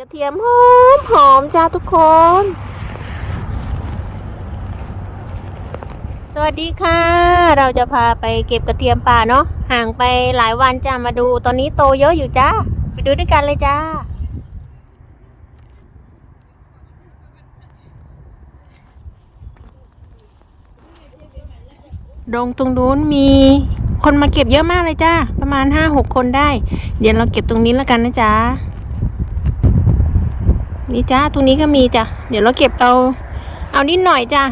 กระเทียมหอมหอมจ้าทุกคน สวัสดีค่ะ เราจะพาไปเก็บกระเทียมป่าเนาะห่างไปหลายวันจ้ามาดูตอนนี้โตเยอะอยู่จ้าไปดูด้วยกันเลยจ้าดงตรงนู้นมีคนมาเก็บเยอะมากเลยจ้าประมาณห้าหกคนได้ เดี๋ยวเราเก็บตรงนี้แล้วกันนะจ๊ะ นี่จ้าตรงนี้ก็มีจ้ะ เดี๋ยวเราเก็บเอา เอานิดหน่อยจ้ะ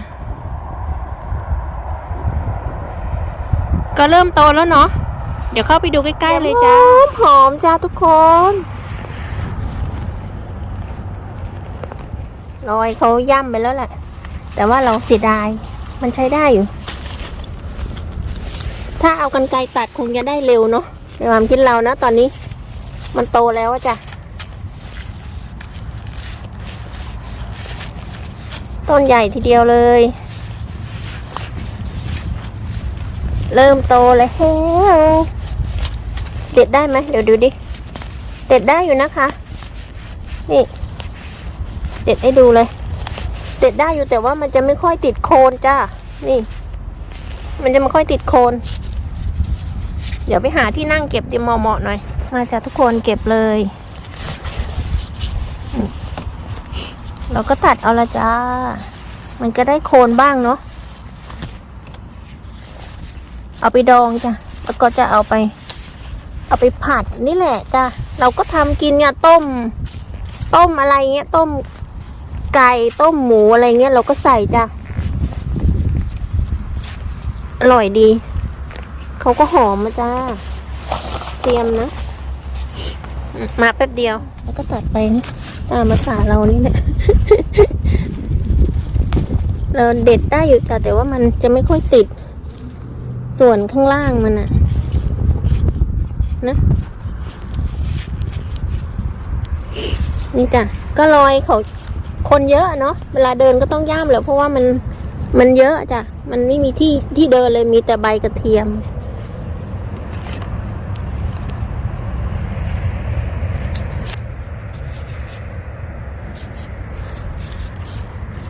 ก็เริ่มโตแล้วเนาะ เดี๋ยวเข้าไปดูใกล้ๆเลยจ้าหอมจ้าทุกคนรอยเขาย่ำไปแล้วแหละ แต่ว่าเราเสียดาย มันใช้ได้อยู่ ถ้าเอากันไกรตัดคงจะได้เร็วเนาะในความคิดเรานะตอนนี้ มันโตแล้วจ้ะ ต้นใหญ่ทีเดียวเลย เริ่มโตแล้วเด็ดได้ไหมเดี๋ยวดูดิ เด็ดได้อยู่นะคะ นี่ เด็ดให้ดูเลย เด็ดได้อยู่แต่ว่ามันจะไม่ค่อยติดโคนจ้า นี่ มันจะไม่ค่อยติดโคน เดี๋ยวไปหาที่นั่งเก็บติมเหมาะๆหน่อย มาจากทุกคนเก็บเลย เราก็ตัดเอาละจ้า มันก็ได้โคนบ้างเนาะ เอาไปดองจ้ะ แล้วก็จะเอาไป เอาไปผัดนี่แหละจ้ะ เราก็ทำกินเนี่ยต้ม ต้มอะไรเงี้ยต้มไก่ต้มหมูอะไรเงี้ยเราก็ใส่จ้ะ อร่อยดี เขาก็หอมมาจ้า เตรียมนะ มาแป๊บเดียว แล้วก็ตัดไปนี่ตามภาษาเรานี่แหละ เราเด็ดได้อยู่จ้ะแต่ว่ามันจะไม่ค่อยติด ส่วนข้างล่างมันอะนะนี่จ้ะก็ลอยเขาคนเยอะเนาะเวลาเดินก็ต้องย่ามแหละเพราะว่ามันมันเยอะจ้ะมันไม่มีที่ที่เดินเลยมีแต่ใบกระเทียม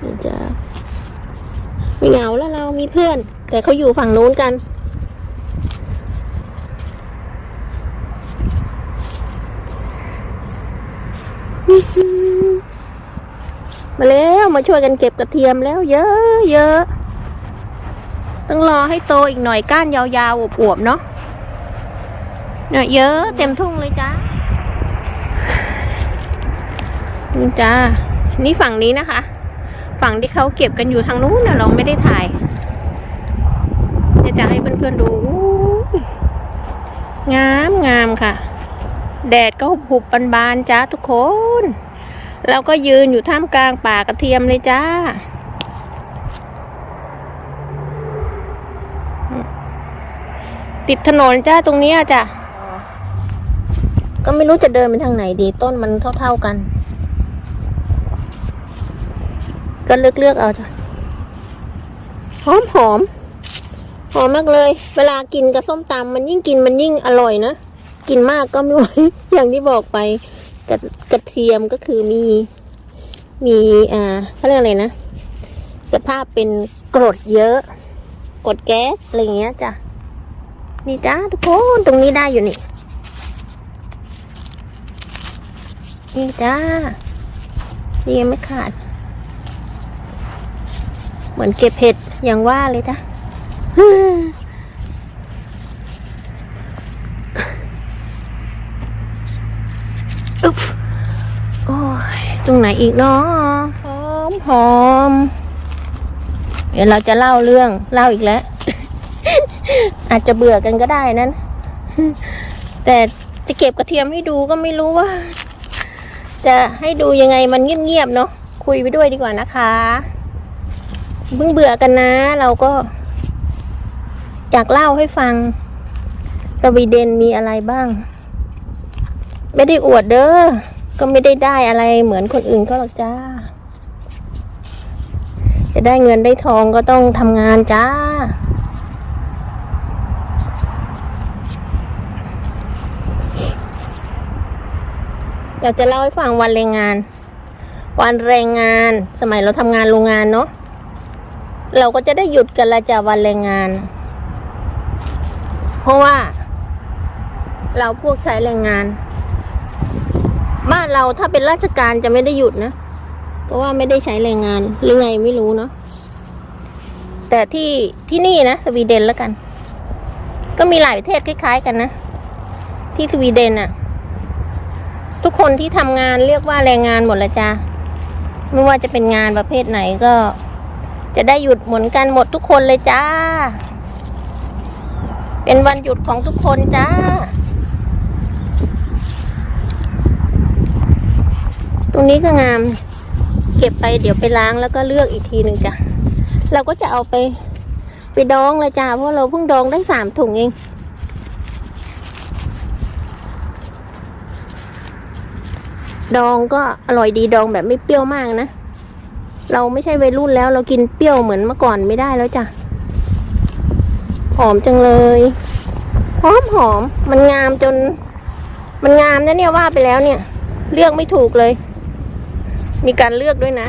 นี่จ้ะ ไม่เหงาแล้วเรามีเพื่อน แต่เขาอยู่ฝั่งนู้นกัน มาแล้วมาช่วยกันเก็บกระเทียมแล้ว เยอะเยอะต้องรอให้โตอีกหน่อยก้านยาวๆอวบๆเนาะเนี่ยเยอะเต็มทุ่งเลยจ้านี่จ้า นี่ฝั่งนี้นะคะ ฝั่งที่เขาเก็บกันอยู่ทางนู้นนะเราไม่ได้ถ่ายจะจะให้เพื่อนๆดูงามงามค่ะ แดดก็หุบๆบานๆจ้าทุกคนเราก็ยืนอยู่ท่ามกลางป่ากระเทียมเลยจ้า ติดถนนจ้าตรงนี้จ้ะก็ไม่รู้จะเดินไปทางไหนดีต้นมันเท่าๆกัน ก็เลือกเลือกเอาจ้ะหอมหอมหอมมากเลย เวลากินกับส้มตำมันยิ่งกินมันยิ่งอร่อยนะ กินมากก็ไม่ไหว อย่างที่บอกไปกระกระเทียมก็คือมี มีอ่าเขาเรียกอะไรนะ สภาพเป็นกรดเยอะ กรดแก๊สอะไรเงี้ยจ้ะ นี่จ้าทุกคนตรงนี้ได้อยู่นี่ นี่จ้านี่ยังไม่ขาด เหมือนเก็บเห็ดอย่างว่าเลยจ้ะอุ๊บโอ้ยตรงไหนอีกเนาะหอมหอมเดี๋ยวเราจะเล่าเรื่องเล่าอีกแล้ว อาจจะเบื่อกันก็ได้นั้น แต่จะเก็บกระเทียมให้ดูก็ไม่รู้ว่า จะให้ดูยังไงมันเงียบๆเนาะคุยไปด้วยดีกว่านะคะ เพิ่งเบื่อกันนะ เราก็ อยากเล่าให้ฟังสวีเดนมีอะไรบ้าง ไม่ได้อวดเด้อก็ไม่ได้ได้อะไรเหมือนคนอื่นก็หรอกจ้า จะได้เงินได้ทองก็ต้องทำงานจ้าไปเราจะเล่าให้ฟังวันแรงงาน วันแรงงาน สมัยเราทำงานโรงงานเนาะ เราก็จะได้หยุดกันละจ้ะวันแรงงาน เพราะว่า เราพวกใช้แรงงาน บ้านเราถ้าเป็นราชการจะไม่ได้หยุดนะเพราะว่าไม่ได้ใช้แรงงานหรือไงไม่รู้เนาะแต่ที่ที่นี่นะสวีเดนแล้วกัน ก็มีหลายประเทศคล้ายๆกันนะที่สวีเดนอะทุกคนที่ทำงานเรียกว่าแรงงานหมดละจ้าไม่ว่าจะเป็นงานประเภทไหนก็ จะได้หยุดเหมือนกันหมดทุกคนเลยจ้า เป็นวันหยุดของทุกคนจ้า ตรงนี้ก็งาม เก็บไปเดี๋ยวไปล้างแล้วก็เลือกอีกทีหนึ่งจ้ะ เราก็จะเอาไป ไปดองเลยจ้า เพราะเราเพิ่งดองได้สามถุงเองดองก็อร่อยดีดองแบบไม่เปรี้ยวมากนะ เราไม่ใช่วัยรุ่นแล้วเรากินเปรี้ยวเหมือนเมื่อก่อนไม่ได้แล้วจ้ะ หอมจังเลยหอมหอม มันงามจน มันงามนะเนี่ยว่าไปแล้วเนี่ย เลือกไม่ถูกเลย มีการเลือกด้วยนะ